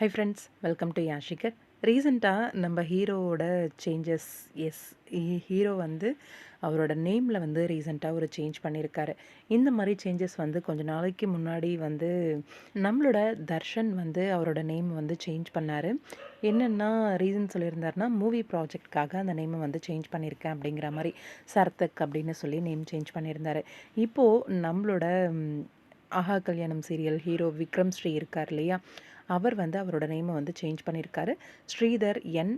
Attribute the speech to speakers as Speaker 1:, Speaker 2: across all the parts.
Speaker 1: High friends welcome to யாஷிகர் ரீசெண்டாக நம்ம ஹீரோவோட சேஞ்சஸ் எஸ் ஹீரோ வந்து அவரோட நேமில் வந்து ரீசெண்டாக ஒரு சேஞ்ச் பண்ணியிருக்காரு இந்த மாதிரி சேஞ்சஸ் வந்து கொஞ்ச நாளைக்கு முன்னாடி வந்து நம்மளோட தர்ஷன் வந்து அவரோட நேம் வந்து சேஞ்ச் பண்ணார். என்னென்னா ரீசன் சொல்லியிருந்தாருன்னா மூவி ப்ராஜெக்ட்காக அந்த நேமை வந்து சேஞ்ச் பண்ணியிருக்கேன் அப்படிங்கிற மாதிரி சர்தக் அப்படின்னு சொல்லி நேம் சேஞ்ச் பண்ணியிருந்தார். இப்போது நம்மளோட ஆஹா கல்யாணம் சீரியல் ஹீரோ விக்ரம் ஸ்ரீ இருக்கார் இல்லையா? அவர் வந்து அவரோட நேமை வந்து சேஞ்ச் பண்ணியிருக்காரு ஸ்ரீதர் என்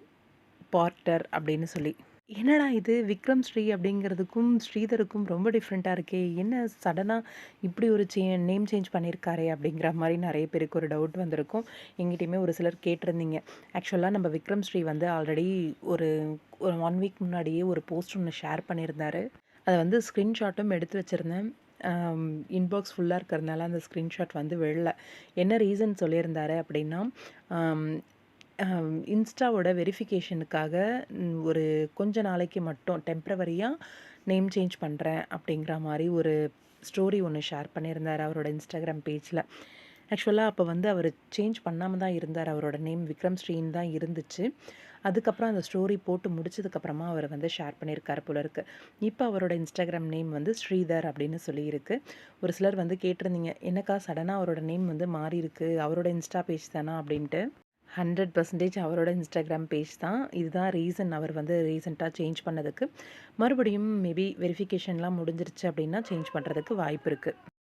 Speaker 1: பார்ட்டர் அப்படின்னு சொல்லி. என்னடா இது? விக்ரம் ஸ்ரீ அப்படிங்கிறதுக்கும் ஸ்ரீதருக்கும் ரொம்ப டிஃப்ரெண்ட்டாக இருக்கே. என்ன சடனாக இப்படி ஒரு சே நேம் சேஞ்ச் பண்ணியிருக்காரே அப்படிங்கிற மாதிரி நிறைய பேருக்கு ஒரு டவுட் வந்திருக்கும். எங்கிட்டயுமே ஒரு சிலர் கேட்டிருந்தீங்க. ஆக்சுவலாக நம்ம விக்ரம் ஸ்ரீ வந்து ஆல்ரெடி ஒரு ஒரு ஒன் வீக் முன்னாடியே ஒரு போஸ்ட் ஒன்று ஷேர் பண்ணியிருந்தாரு. அதை வந்து ஸ்க்ரீன்ஷாட்டும் எடுத்து வச்சுருந்தேன். இன்பாக்ஸ் ஃபுல்லாக இருக்கிறதுனால அந்த ஸ்க்ரீன்ஷாட் வந்து வெளில. என்ன ரீசன் சொல்லியிருந்தாரு அப்படின்னா இன்ஸ்டாவோட வெரிஃபிகேஷனுக்காக ஒரு கொஞ்ச நாளைக்கு மட்டும் டெம்ப்ரவரியாக நேம் சேஞ்ச் பண்ணுறேன் அப்படிங்கிற மாதிரி ஒரு ஸ்டோரி ஒன்று ஷேர் பண்ணியிருந்தார் அவரோட இன்ஸ்டாகிராம் பேஜில் ஆக்சுவலாக அப்போ வந்து அவர் சேஞ்ச் பண்ணாமல் தான் இருந்தார். அவரோட நேம் விக்ரம் ஸ்ரீன் தான் இருந்துச்சு. அதுக்கப்புறம் அந்த ஸ்டோரி போட்டு முடிச்சதுக்கப்புறமா அவர் வந்து ஷேர் பண்ணியிருக்காரு போல இருக்கு. இப்போ அவரோட இன்ஸ்டாகிராம் நேம் வந்து ஸ்ரீதர் அப்படின்னு சொல்லியிருக்கு. ஒரு சிலர் வந்து கேட்டிருந்தீங்க என்னக்கா சடனாக அவரோட நேம் வந்து மாறி இருக்கு அவரோட இன்ஸ்டா பேஜ் தானா? அப்படின்ட்டு. ஹண்ட்ரட் பர்சன்டேஜ் அவரோட இன்ஸ்டாகிராம் பேஜ் தான். இதுதான் ரீசன் அவர் வந்து ரீசெண்டாக சேஞ்ச் பண்ணதுக்கு. மறுபடியும் மேபி வெரிஃபிகேஷன்லாம் முடிஞ்சிருச்சு அப்படின்னா சேஞ்ச் பண்ணுறதுக்கு வாய்ப்பு இருக்குது